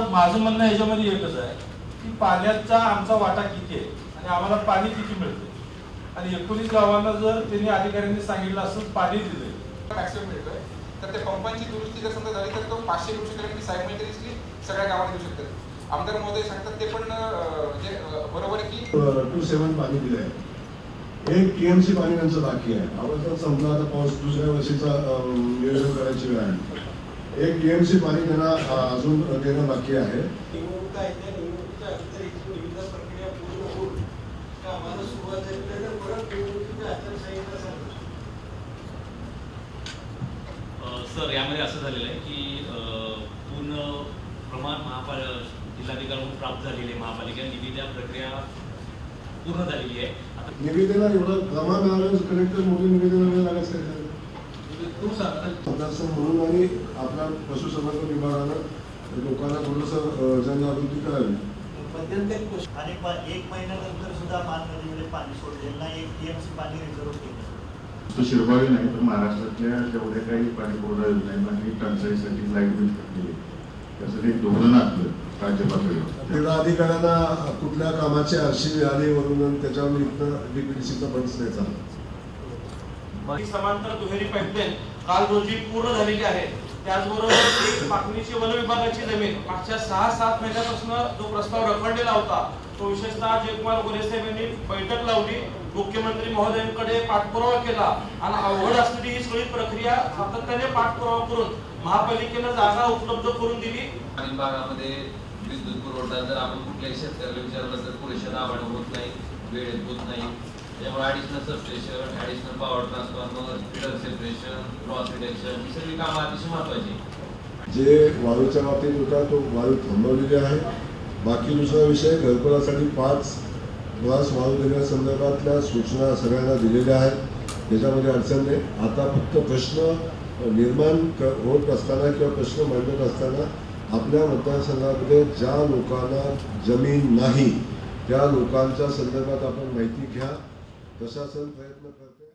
माझं म्हणणं ह्याच्यामध्ये एकच आहे की पाण्याचा आमचा वाटा किती आहे आणि आम्हाला पाणी किती मिळते आणि एकोणीस गावांना जर त्यांनी अधिकाऱ्यांनी सांगितलं असं पाणी दिलंय. मॅक्सिमम मिळतोय. तर त्या पंपांची दुरुस्ती जर समजा झाली तर तो पाचशे मिळू शकेल सायमल्टेनियसली सगळ्या गावात देऊ शकतात. आमदार महोदय सांगतात ते पण म्हणजे बरोबर आहे की? टू सेवन पाणी दिलं आहे एक टीएमसी पाणी त्यांचं बाकी आहे. आपण जर समजा आता पाऊस दुसऱ्या वर्षीचा अं, नियोजन करायची वेळ आहे. एक टीएमसी पाणी त्यांना अजून देणं बाकी आहे. सर यामध्ये असं झालेलं आहे की पूर्ण प्रमाण महापाल जिल्हाधिकाऱ्यांकडून प्राप्त झालेली आहे महापालिका निविदा प्रक्रिया पूर्ण झालेली आहे. आता निवेदना एवढं मिळालं कलेक्टर मोठी निवेदन वेळ लागत काय तू सांग मतदारसंघ म्हणून आणि आपल्या पशुसंवर्धन विभागानं लोकांना थोडंसं जनजागृती करावी. आणि प- एक महिन्यानंतर सुद्धा पाणी सोडलेलं नाही एक टीएमसी पाणी रिझर्व केलं. तो शिरवावी नाही तर महाराष्ट्रातल्या जेवढ्या काही पाणी पुरवठा योजना ही टंचाईसाठी लाइट बिल केली त्यासाठी एक धोरण आखलं राज्य पातळीवर क्रीडा अधिकाऱ्यांना कुठल्या कामाची आरशी मिळाली वरून आणि त्याच्यावर इथनं डीपीडीसीचा फंड्स नाही चालला समांतर दुहेरी पाईपलाईन काल रोजी पूर्ण झालेली आहे त्याचबरोबर ती मागणीची वन विभागाची जमीन. मागच्या सहा सात महिन्यापासून जो प्रस्ताव रखडलेला होता तो विशेषतः जयकुमार गोरे साहेब यांनी बैठक लावली. मुख्यमंत्री महोदयांकडे पाठपुरावा केला आणि अवघड असलेली ही सगळी प्रक्रिया सातत्याने पाठपुरावा करून महापालिकेनं जागा उपलब्ध करून दिली. ग्रामीण भागामध्ये विद्युत पुरवठा जर आपण कुठल्याही शेतकऱ्याला विचारलं तर पुरेशा दाबाने होत नाही वेळेत होत नाही. त्यामुळे additional substation additional power transformer feeder separation cross reduction ही सगळी कामं अतिशय महत्वाची जे वाळूच्या बाबतीत होता तो वाळू थांबवलेली आहे. बाकी दुसरा विषय घरकुलासाठी पाच ग्लास वाळू देण्यासंदर्भातल्या सूचना सगळ्यांना दिलेल्या आहेत. त्याच्यामध्ये अडचण नाही. आता फक्त प्रश्न निर्माण क- होत असताना किंवा प्रश्न मांडत असताना आपल्या मतदारसंघामध्ये ज्या लोकांना जमीन नाही त्या लोकांच्या संदर्भात आपण माहिती घ्या. प्रशासन प्रयत्न करते.